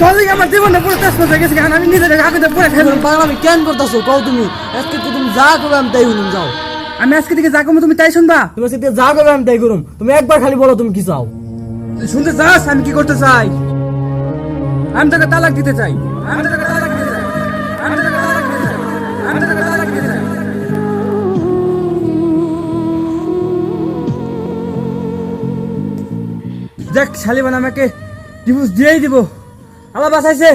Calling আমার জীবনে পুরো তেজ হয়ে গেছে কারণ আমি নিজের আগুনে পুরো ফেললাম পাগলামি কেন করতেছো? কও তুমি। আজকে তো তুমি যা করবে আমি তাই শুনুন যাও। আমি আজকে থেকে যা করব তুমি তাই শুনবা? তুমি আজকে যা করবে আমি তাই করুম। তুমি একবার খালি বলো তুমি কি চাও। শুনতে চাস আমি কি করতে চাই? আমি তোকে তালাক দিতে চাই। আমি তোকে তালাক দিতে চাই। আমি তোকে তালাক দিতে চাই। আমি তোকে তালাক দিতে চাই। দেখ শালিবান আমাকে ডিভোর্স দিয়েই দিব। আবার বাঁচাইছে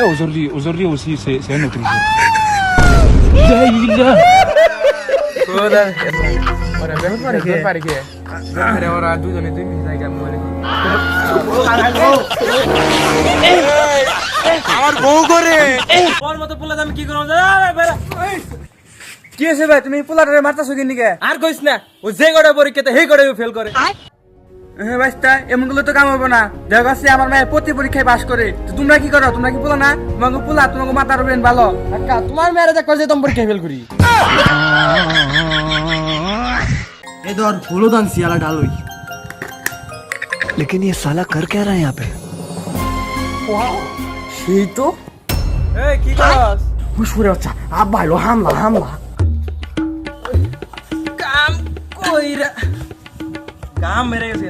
Eh, aujourd'hui, aujourd'hui aussi, c'est c'est un autre jour. Daïla. ওরা দুজনে দুই মিনিট জায়গা মরে তোর মতো পোলা আমি কি করব কি আছে ভাই? তুমি পোলাটারে মারতাছো কি নিকে আর কইস না ও যে গড়ে পরীক্ষাতে সেই গড়ে ফেল করে। হ্যাঁ বাস্তা এমনগুলো তো কাম হবে না। দেখ আছে আমার মেয়ে প্রতি পরীক্ষায় পাস করে। তো তোমরা কি করো? তোমরা কি পোলা না? তোমাকে পোলা তোমাকে মাথার ব্রেন ভালো। আচ্ছা তোমার মেয়েরা দেখ যে তোম পরীক্ষা ফেল করি? এই ধর হলুদ আনছি আলা ডালুই लेकिन ये साला कर क्या रहा है यहाँ पे সেই তো এই কি করস হুশুরে আচ্ছা আব্বা এলো হামলা হামলা কাম কইরা কাম মেরে গেছে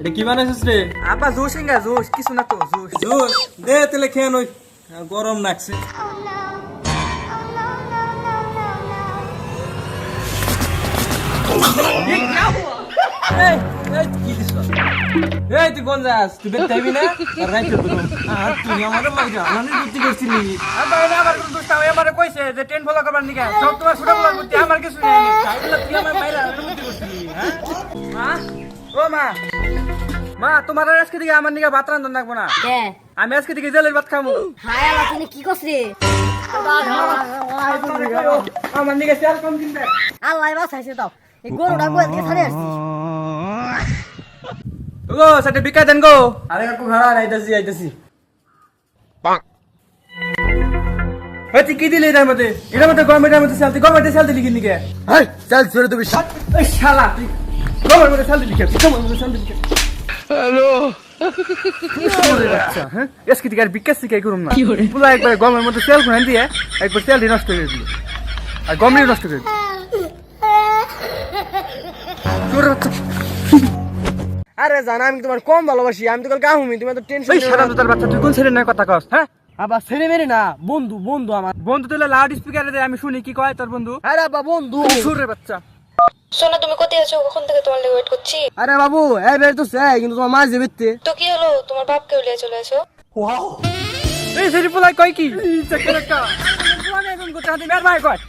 এটা কি বানাইছিস রে আপা জোশ ইঙ্গা জোশ কিছু না তো জোশ জোর দে তেলে খেয়ে নই গরম লাগছে এই, এই, কি দিছ? এই, তুই কোন যাস? তুই বের খাইবি না? আর রাইতে তোর। আর তুই আমারে মাইরা, আমারে বুদ্ধি করছিলি। আব্বা এটা আমার কোন দোষ আমারে কইছে যে টেন ফলো করবার নিকে। সব তোমার ছোট বলার বুদ্ধি আমার কিছু নেই। তাইলে তুই আমায় মাইরা, আমারে বুদ্ধি করছিলি, হ্যাঁ? মা? ও মা। মা তোমার আর আজকে থেকে আমার নিকে ভাত রান্ধন লাগবো না? কে? আমি আজকে থেকে জেলের ভাত খামু। হায় আল্লাহ তুমি কি করছ? আমার নিকে চাল কম কিনবে। আল্লাহ বাঁচাইছে দাও এই গরুটা ছাড়ে গো সেটা বিকা দেন গো। আরে কাকু খাড়া, আইতাছি, আইতাছি। তুই কি দিলি এটার মধ্যে? এটার মধ্যে গভর্নমেন্টের মধ্যে চালতি গভর্নমেন্টের চাল দিলি কিনি কে হেই, চল, ছেড়ে দিবি। ওই শালা তুই গভর্নমেন্টের চাল দিলি কে? গভর্নমেন্টের চাল দিলি কে? হ্যালো। হ্যাঁ? এসকি থেকে আর বিকাশ শিখাই করুম না? পুরো একবার গমের মধ্যে তেল খুঁড়ান দিয়ে একবার দিয়ে নষ্ট করে দিল। আর গম দিয়ে নষ্ট করে দিল। তোর আরে জানা আমি তোমার কম ভালোবাসি আমি তো কাল গাহুমি তুমি তো টেনশন ওই সারা তোর বাচ্চা তুই কোন ছেলে নয় কথা কস হ্যাঁ? আবার ছেড়ে মেরে না বন্ধু বন্ধু আমার। বন্ধু তুলে লাউড স্পিকারে দে আমি শুনি কি কয় তোর বন্ধু? আরে বাবা বন্ধু। সুরে বাচ্চা। শোনো তুমি কোথায় আছো? কখন থেকে তোমার লেগে ওয়েট করছি? আরে বাবু এই বের তো সে কিন্তু তোমার মাঝে বেরতে তো কি হলো? তোমার বাপকে উলিয়ে চলে এসো। এই সেটি পোলাই কয় কি? চক্কর একটা। পুরানো এখন করতে হাতে মের ভাই কয়?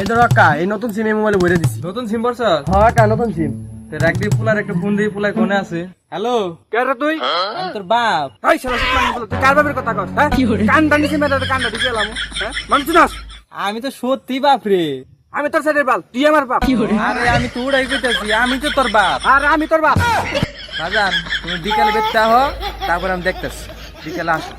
এই ধরো কা এই নতুন সিম মোবাইলে ভরে দিছি। নতুন সিম বর্ষ হ্যাঁ কা নতুন সিম রাখবি পোলার একটা ফোন দিয়ে পোলাই কোনে আছে? হ্যালো? কে রে তুই? আমি তোর বাপ। ওই শালা সুতরাং বলো, তুই কার বাপের কথা কস হ্যাঁ? কান টানিছি মেরে কানটা ঢুকে এলাম হ্যাঁ? মানুষ নাস আমি তো সত্যি বাপ রে। আমি তোর সাইডের বাল তুই আমার বাপ। আরে আমি তো উড়াই কইতাছি আমি তো তোর বাপ। আর আমি তোর বাপ। বাজান তুমি বিকালে বেরতে আহ তারপর আমি দেখতেছি। বিকালে আসো।